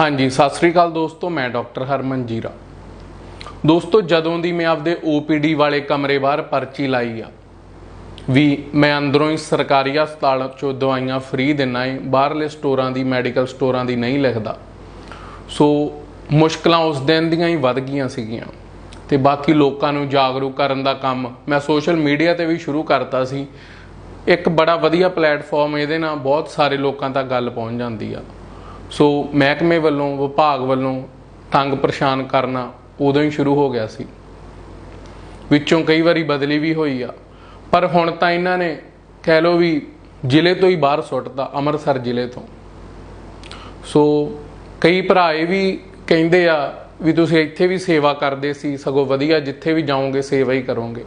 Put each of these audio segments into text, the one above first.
ਹਾਂਜੀ, ਸਤਿ ਸ੍ਰੀ ਅਕਾਲ ਦੋਸਤੋ, ਮੈਂ ਡਾਕਟਰ ਹਰਮਨ ਜੀਰਾ। ਦੋਸਤੋ, ਜਦੋਂ ਦੀ ਮੈਂ ਆਪਦੇ OPD ਵਾਲੇ ਕਮਰੇ ਬਾਹਰ ਪਰਚੀ ਲਾਈ ਆ, ਵੀ ਮੈਂ ਅੰਦਰੋਂ ਹੀ ਸਰਕਾਰੀ ਹਸਪਤਾਲ ਚੋਂ ਦਵਾਈਆਂ ਫ੍ਰੀ ਦਿੰਨਾ ਏ, ਬਾਹਰਲੇ ਸਟੋਰਾਂ ਦੀ, ਮੈਡੀਕਲ ਸਟੋਰਾਂ ਦੀ ਨਹੀਂ ਲਿਖਦਾ। ਸੋ, ਮੁਸ਼ਕਲਾਂ ਉਸ ਦਿਨ ਦੀਆਂ ਹੀ ਵੱਧ ਗਈਆਂ ਸੀਗੀਆਂ। ਤੇ ਬਾਕੀ ਲੋਕਾਂ ਨੂੰ ਜਾਗਰੂਕ ਕਰਨ ਦਾ ਕੰਮ ਮੈਂ ਸੋਸ਼ਲ ਮੀਡੀਆ ਤੇ ਵੀ ਸ਼ੁਰੂ ਕਰਤਾ ਸੀ। ਇੱਕ ਬੜਾ ਵਧੀਆ ਪਲੇਟਫਾਰਮ ਇਹਦੇ ਨਾਲ ਬਹੁਤ ਸਾਰੇ ਲੋਕਾਂ ਤੱਕ ਗੱਲ ਪਹੁੰਚ ਜਾਂਦੀ ਆ। ਸੋ ਮਹਿਕਮੇ ਵੱਲੋਂ, ਵਿਭਾਗ ਵੱਲੋਂ ਤੰਗ ਪਰੇਸ਼ਾਨ ਕਰਨਾ ਉਦੋਂ ਹੀ ਸ਼ੁਰੂ ਹੋ ਗਿਆ ਸੀ। ਵਿੱਚੋਂ ਕਈ ਵਾਰੀ ਬਦਲੀ ਵੀ ਹੋਈ ਆ। ਪਰ ਹੁਣ ਤਾਂ ਇਹਨਾਂ ਨੇ ਕਹਿ ਲਓ ਵੀ ਜ਼ਿਲ੍ਹੇ ਤੋਂ ਹੀ ਬਾਹਰ ਸੁੱਟਤਾ, ਅੰਮ੍ਰਿਤਸਰ ਜ਼ਿਲ੍ਹੇ ਤੋਂ। ਸੋ ਕਈ ਭਰਾ ਇਹ ਵੀ ਕਹਿੰਦੇ ਆ ਵੀ ਤੁਸੀਂ ਇੱਥੇ ਵੀ ਸੇਵਾ ਕਰਦੇ ਸੀ, ਸਗੋਂ ਵਧੀਆ ਜਿੱਥੇ ਵੀ ਜਾਓਗੇ ਸੇਵਾ ਹੀ ਕਰੋਗੇ।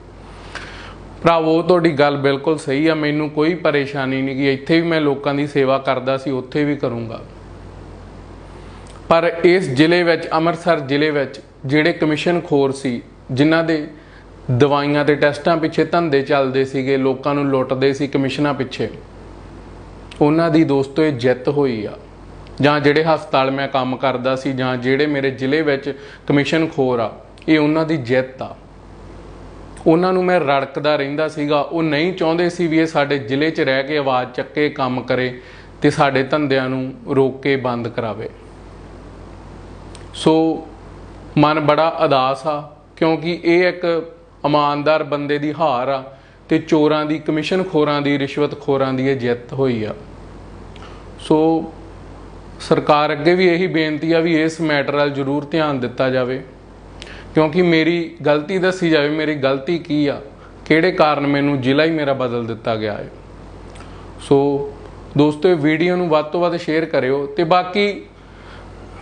ਭਰਾਵੋ, ਤੁਹਾਡੀ ਗੱਲ ਬਿਲਕੁਲ ਸਹੀ ਆ। ਮੈਨੂੰ ਕੋਈ ਪਰੇਸ਼ਾਨੀ ਨਹੀਂ ਕਿ ਇੱਥੇ ਵੀ ਮੈਂ ਲੋਕਾਂ ਦੀ ਸੇਵਾ ਕਰਦਾ ਸੀ, ਉੱਥੇ ਵੀ ਕਰੂੰਗਾ। ਪਰ ਇਸ ਜ਼ਿਲ੍ਹੇ ਵਿੱਚ, ਅੰਮ੍ਰਿਤਸਰ ਜ਼ਿਲ੍ਹੇ ਵਿੱਚ ਜਿਹੜੇ ਕਮਿਸ਼ਨ ਖੋਰ ਸੀ, ਜਿਨ੍ਹਾਂ ਦੇ ਦਵਾਈਆਂ ਤੇ ਟੈਸਟਾਂ ਪਿੱਛੇ ਧੰਦੇ ਚੱਲਦੇ ਸੀਗੇ, ਲੋਕਾਂ ਨੂੰ ਲੁੱਟਦੇ ਸੀ ਕਮਿਸ਼ਨਾਂ ਪਿੱਛੇ, ਉਹਨਾਂ ਦੀ ਦੋਸਤੋ, ਇਹ ਜਿੱਤ ਹੋਈ ਆ। ਜਾਂ ਜਿਹੜੇ ਹਸਪਤਾਲ ਮੈਂ ਕੰਮ ਕਰਦਾ ਸੀ, ਜਾਂ ਜਿਹੜੇ ਮੇਰੇ ਜ਼ਿਲ੍ਹੇ ਵਿੱਚ ਕਮਿਸ਼ਨ ਖੋਰ ਆ, ਇਹ ਉਹਨਾਂ ਦੀ ਜਿੱਤ ਆ। ਉਹਨਾਂ ਨੂੰ ਮੈਂ ਰੜਕਦਾ ਰਹਿੰਦਾ ਸੀਗਾ। ਉਹ ਨਹੀਂ ਚਾਹੁੰਦੇ ਸੀ ਵੀ ਇਹ ਸਾਡੇ ਜ਼ਿਲ੍ਹੇ 'ਚ ਰਹਿ ਕੇ ਆਵਾਜ਼ ਚੱਕੇ, ਕੰਮ ਕਰੇ ਤੇ ਸਾਡੇ ਧੰਦਿਆਂ ਨੂੰ ਰੋਕ ਕੇ ਬੰਦ ਕਰਾਵੇ। ਸੋ ਮਨ ਬੜਾ ਅਦਾਸ ਆ, ਕਿਉਂਕਿ ਇਹ ਇੱਕ ਇਮਾਨਦਾਰ ਬੰਦੇ ਦੀ ਹਾਰ ਆ ਤੇ ਚੋਰਾਂ ਦੀ, ਕਮਿਸ਼ਨ ਖੋਰਾਂ ਦੀ, ਰਿਸ਼ਵਤ ਖੋਰਾਂ ਦੀ ਇਹ ਜਿੱਤ ਹੋਈ ਆ। ਸੋ ਸਰਕਾਰ ਅੱਗੇ ਵੀ ਇਹੀ ਬੇਨਤੀ ਆ ਵੀ ਇਸ ਮੈਟਰ ਵੱਲ ਜ਼ਰੂਰ ਧਿਆਨ ਦਿੱਤਾ ਜਾਵੇ, ਕਿਉਂਕਿ ਮੇਰੀ ਗਲਤੀ ਦੱਸੀ ਜਾਵੇ, ਮੇਰੀ ਗਲਤੀ ਕੀ ਆ, ਕਿਹੜੇ ਕਾਰਨ ਮੈਨੂੰ ਜ਼ਿਲ੍ਹਾ ਹੀ ਮੇਰਾ ਬਦਲ ਦਿੱਤਾ ਗਿਆ ਹੈ। ਸੋ ਦੋਸਤੋ ਵੀਡੀਓ ਨੂੰ ਵੱਧ ਤੋਂ ਵੱਧ ਸ਼ੇਅਰ ਕਰਿਓ ਤੇ ਬਾਕੀ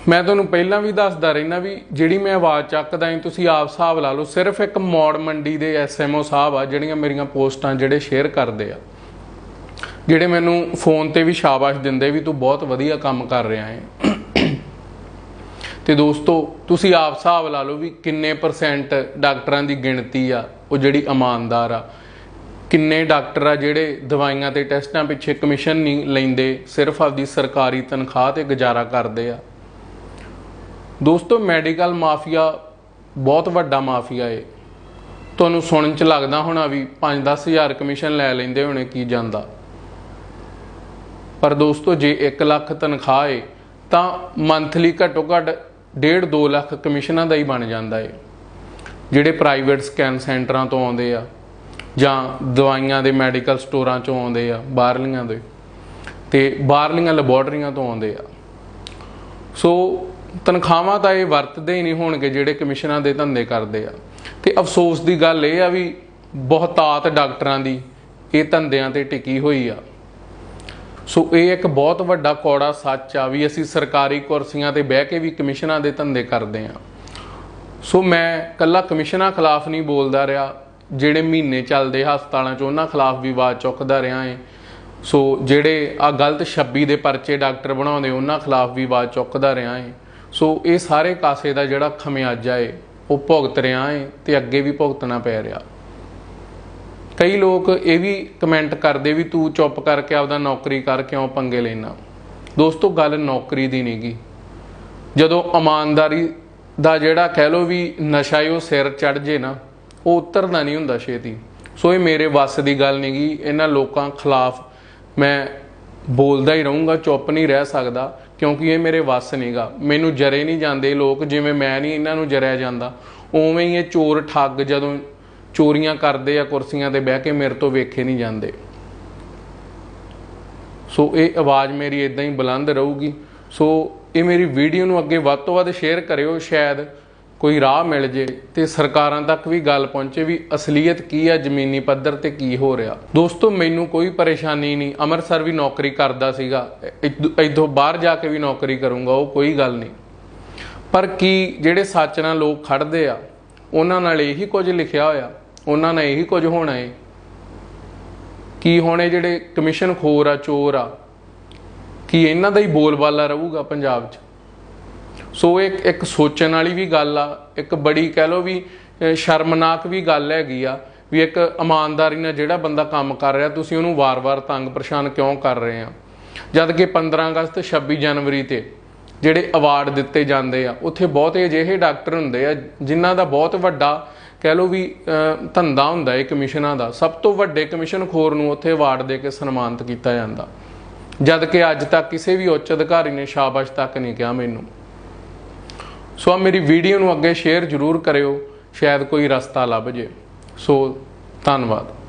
ਮੈਂ ਤੁਹਾਨੂੰ ਪਹਿਲਾਂ ਵੀ ਦੱਸਦਾ ਰਹਿਣਾ ਵੀ ਜਿਹੜੀ ਮੈਂ ਆਵਾਜ਼ ਚੱਕਦਾ ਹਾਂ ਤੁਸੀਂ ਆਪ ਹਿਸਾਬ ਲਾ ਲਓ, ਸਿਰਫ ਇੱਕ ਮੌੜ ਮੰਡੀ ਦੇ ਐਸਐਮਓ ਸਾਹਿਬ ਆ, ਜਿਹੜੀਆਂ ਮੇਰੀਆਂ ਪੋਸਟਾਂ ਜਿਹੜੇ ਸ਼ੇਅਰ ਕਰਦੇ ਆ। ਜਿਹੜੇ ਮੈਨੂੰ ਫੋਨ ਤੇ ਵੀ ਸ਼ਾਬਾਸ਼ ਦਿੰਦੇ ਵੀ ਤੂੰ ਬਹੁਤ ਵਧੀਆ ਕੰਮ ਕਰ ਰਿਹਾ ਹੈ। ਤੇ ਦੋਸਤੋ, ਤੁਸੀਂ ਆਪ ਹਿਸਾਬ ਲਾ ਲਓ ਵੀ ਕਿੰਨੇ ਪਰਸੈਂਟ ਡਾਕਟਰਾਂ ਦੀ ਗਿਣਤੀ ਆ, ਉਹ ਜਿਹੜੀ ਇਮਾਨਦਾਰ ਆ। ਕਿੰਨੇ ਡਾਕਟਰ ਆ ਜਿਹੜੇ ਦਵਾਈਆਂ ਤੇ ਟੈਸਟਾਂ ਪਿੱਛੇ ਕਮਿਸ਼ਨ ਨਹੀਂ ਲੈਂਦੇ, ਸਿਰਫ ਆਪਦੀ ਸਰਕਾਰੀ ਤਨਖਾਹ ਤੇ ਗੁਜ਼ਾਰਾ ਕਰਦੇ ਆ। ਦੋਸਤੋ, ਮੈਡੀਕਲ ਮਾਫੀਆ ਬਹੁਤ ਵੱਡਾ ਮਾਫੀਆ ਏ। ਤੁਹਾਨੂੰ ਸੁਣਨ ਚ ਲੱਗਦਾ ਹੋਣਾ ਵੀ 5-10 ਹਜ਼ਾਰ ਕਮਿਸ਼ਨ ਲੈ ਲੈਂਦੇ ਹੋਣੇ, ਕੀ ਜਾਂਦਾ। ਪਰ ਦੋਸਤੋ, ਜੇ 1 ਲੱਖ ਤਨਖਾਹ ਏ, ਤਾਂ ਮੰਥਲੀ ਘੱਟੋ ਘੱਟ 1.5-2 ਲੱਖ ਕਮਿਸ਼ਨਾਂ ਦਾ ਹੀ ਬਣ ਜਾਂਦਾ ਏ। ਜਿਹੜੇ ਪ੍ਰਾਈਵੇਟ ਸਕੈਨ ਸੈਂਟਰਾਂ ਤੋਂ ਆਉਂਦੇ ਆ, ਜਾਂ ਦਵਾਈਆਂ ਦੇ ਮੈਡੀਕਲ ਸਟੋਰਾਂ ਚੋਂ ਆਉਂਦੇ ਆ, ਬਾਹਰਲੀਆਂ ਦੇ, ਤੇ ਬਾਹਰਲੀਆਂ ਲੈਬੋਰਟਰੀਆਂ ਤੋਂ ਆਉਂਦੇ ਆ। ਸੋ ਤਨਖਾਹਾਂ ਤਾਂ ਇਹ ਵਰਤਦੇ ਹੀ ਨਹੀਂ ਹੋਣਗੇ ਜਿਹੜੇ ਕਮਿਸ਼ਨਾਂ ਦੇ ਧੰਦੇ ਕਰਦੇ ਆ। ਤੇ ਅਫਸੋਸ ਦੀ ਗੱਲ ਇਹ ਆ ਵੀ ਬਹੁਤਾਤ ਡਾਕਟਰਾਂ ਦੀ ਇਹ ਧੰਦਿਆਂ ਤੇ ਟਿਕੀ ਹੋਈ ਆ। ਸੋ ਇਹ ਇੱਕ ਬਹੁਤ ਵੱਡਾ ਕੌੜਾ ਸੱਚ ਆ ਵੀ ਅਸੀਂ ਸਰਕਾਰੀ ਕੁਰਸੀਆਂ ਤੇ ਬਹਿ ਕੇ ਵੀ ਕਮਿਸ਼ਨਾਂ ਦੇ ਧੰਦੇ ਕਰਦੇ ਆ। ਸੋ ਮੈਂ ਕੱਲਾ ਕਮਿਸ਼ਨਾਂ ਖਿਲਾਫ ਨਹੀਂ ਬੋਲਦਾ ਰਿਹਾ, ਜਿਹੜੇ ਮਹੀਨੇ ਚੱਲਦੇ ਹਸਪਤਾਲਾਂ 'ਚ ਉਹਨਾਂ ਖਿਲਾਫ ਵੀ ਆਵਾਜ਼ ਚੁੱਕਦਾ ਰਿਹਾ ਏ। ਸੋ ਜਿਹੜੇ ਆ ਗਲਤ 26 ਦੇ ਪਰਚੇ ਡਾਕਟਰ ਬਣਾਉਂਦੇ ਉਹਨਾਂ ਖਿਲਾਫ ਵੀ ਆਵਾਜ਼ ਚੁੱਕਦਾ ਰਿਹਾ ਏ। ਸੋ ਇਹ ਸਾਰੇ ਕਾਸੇ ਦਾ ਜਿਹੜਾ ਖਮਿਆਜਾ ਏ, ਉਹ ਭੁਗਤ ਰਿਹਾ ਏ ਤੇ ਅੱਗੇ ਵੀ ਭੁਗਤਣਾ ਪੈ ਰਿਹਾ। ਕਈ ਲੋਕ ਇਹ ਵੀ ਕਮੈਂਟ ਕਰਦੇ ਵੀ ਤੂੰ ਚੁੱਪ ਕਰਕੇ ਆਪਦਾ ਨੌਕਰੀ ਕਰ ਕਿਉਂ ਪੰਗੇ ਲੈਣਾ ਦੋਸਤੋ, ਗੱਲ ਨੌਕਰੀ ਦੀ ਨਹੀਂਗੀ ਜਦੋਂ ਇਮਾਨਦਾਰੀ ਦਾ ਜਿਹੜਾ ਕਹਿ ਲੋ ਵੀ ਨਸ਼ਾ ਈ ਉਹ ਸਿਰ ਚੜ ਜੇ ਨਾ, ਉਹ ਉਤਰਦਾ ਨਹੀਂ ਹੁੰਦਾ ਛੇਤੀ। ਸੋ ਇਹ ਮੇਰੇ ਵੱਸ ਦੀ ਗੱਲ ਨਹੀਂਗੀ ਇਹਨਾਂ ਲੋਕਾਂ ਖਿਲਾਫ ਮੈਂ ਬੋਲਦਾ ਹੀ ਰਹੂੰਗਾ, ਚੁੱਪ ਨਹੀਂ ਰਹਿ ਸਕਦਾ। ਕਿਉਂਕਿ ਇਹ ਮੇਰੇ ਵੱਸ ਨਹੀਂਗਾ। ਮੈਨੂੰ ਜਰੇ ਨਹੀਂ ਜਾਂਦੇ ਲੋਕ, ਜਿਵੇਂ ਮੈਂ ਨਹੀਂ ਇਹਨਾਂ ਨੂੰ ਜਰਿਆ ਜਾਂਦਾ। ਉਵੇਂ ਹੀ ਇਹ ਚੋਰ ਠੱਗ ਜਦੋਂ ਚੋਰੀਆਂ ਕਰਦੇ ਆ ਕੁਰਸੀਆਂ ਤੇ ਬਹਿ ਕੇ ਮੇਰੇ ਤੋਂ ਵੇਖੇ ਨਹੀਂ ਜਾਂਦੇ। ਸੋ ਇਹ ਆਵਾਜ਼ ਮੇਰੀ ਇਦਾਂ ਹੀ ਬੁਲੰਦ ਰਹੂਗੀ। ਸੋ ਇਹ ਮੇਰੀ ਵੀਡੀਓ ਨੂੰ ਅੱਗੇ ਵੱਧ ਤੋਂ ਵੱਧ ਸ਼ੇਅਰ ਕਰਿਓ। ਸ਼ਾਇਦ ਕੋਈ ਰਾਹ ਮਿਲ ਜੇ ਤੇ ਸਰਕਾਰਾਂ ਤੱਕ ਵੀ ਗੱਲ ਪਹੁੰਚੇ ਵੀ ਅਸਲੀਅਤ ਕੀ ਆ, ਜ਼ਮੀਨੀ ਪੱਧਰ ਤੇ ਕੀ ਹੋ ਰਿਹਾ। ਦੋਸਤੋ, ਮੈਨੂੰ ਕੋਈ ਪਰੇਸ਼ਾਨੀ ਨਹੀਂ। ਅੰਮ੍ਰਿਤਸਰ ਵੀ ਨੌਕਰੀ ਕਰਦਾ ਸੀਗਾ। ਇਦੋਂ ਬਾਹਰ ਜਾ ਕੇ ਵੀ ਨੌਕਰੀ ਕਰੂੰਗਾ, ਉਹ ਕੋਈ ਗੱਲ ਨਹੀਂ। ਪਰ ਕੀ ਜਿਹੜੇ ਸੱਚ ਨਾਲ ਲੋਕ ਖੜਦੇ ਆ, ਉਹਨਾਂ ਨਾਲ ਇਹੀ ਕੁਝ ਲਿਖਿਆ ਹੋਇਆ, ਉਹਨਾਂ ਨਾਲ ਇਹੀ ਕੁਝ ਹੋਣਾ ਏ। ਕੀ ਹੋਣੇ ਜਿਹੜੇ ਕਮਿਸ਼ਨ ਖੋਰ ਆ, ਚੋਰ ਆ, ਕੀ ਇਹਨਾਂ ਦਾ ਹੀ ਬੋਲਬਾਲਾ ਰਹੂਗਾ ਪੰਜਾਬ 'ਚ? ਸੋ ਇਹ ਇੱਕ ਸੋਚਣ ਵਾਲੀ ਵੀ ਗੱਲ ਆ, ਇੱਕ ਬੜੀ ਕਹਿ ਲੋ ਵੀ ਸ਼ਰਮਨਾਕ ਵੀ ਗੱਲ ਹੈਗੀ ਆ, ਵੀ ਇੱਕ ਇਮਾਨਦਾਰੀ ਨਾਲ ਜਿਹੜਾ ਬੰਦਾ ਕੰਮ ਕਰ ਰਿਹਾ, ਤੁਸੀਂ ਉਹਨੂੰ ਵਾਰ-ਵਾਰ ਤੰਗ ਪਰੇਸ਼ਾਨ ਕਿਉਂ ਕਰ ਰਹੇ ਆ? ਜਦ ਕਿ 15 ਅਗਸਤ 26 ਜਨਵਰੀ ਤੇ ਜਿਹੜੇ ਅਵਾਰਡ ਦਿੱਤੇ ਜਾਂਦੇ ਆ, ਉੱਥੇ ਬਹੁਤੇ ਅਜਿਹੇ ਡਾਕਟਰ ਹੁੰਦੇ ਆ, ਜਿਨ੍ਹਾਂ ਦਾ ਬਹੁਤ ਵੱਡਾ ਕਹਿ ਲਓ ਵੀ ਧੰਦਾ ਹੁੰਦਾ ਹੈ ਕਮਿਸ਼ਨਾਂ ਦਾ। ਸਭ ਤੋਂ ਵੱਡੇ ਕਮਿਸ਼ਨ ਖੋਰ ਨੂੰ ਉੱਥੇ ਅਵਾਰਡ ਦੇ ਕੇ ਸਨਮਾਨਿਤ ਕੀਤਾ ਜਾਂਦਾ। ਜਦ ਕਿ ਅੱਜ ਤੱਕ ਕਿਸੇ ਵੀ ਉੱਚ ਅਧਿਕਾਰੀ ਨੇ ਸ਼ਾਬਾਸ਼ ਤੱਕ ਨਹੀਂ ਕਿਹਾ ਮੈਨੂੰ। ਸੋ ਆ ਮੇਰੀ ਵੀਡੀਓ ਨੂੰ ਅੱਗੇ ਸ਼ੇਅਰ ਜ਼ਰੂਰ ਕਰਿਓ, ਸ਼ਾਇਦ ਕੋਈ ਰਸਤਾ ਲੱਭ ਜੇ। ਸੋ ਧੰਨਵਾਦ।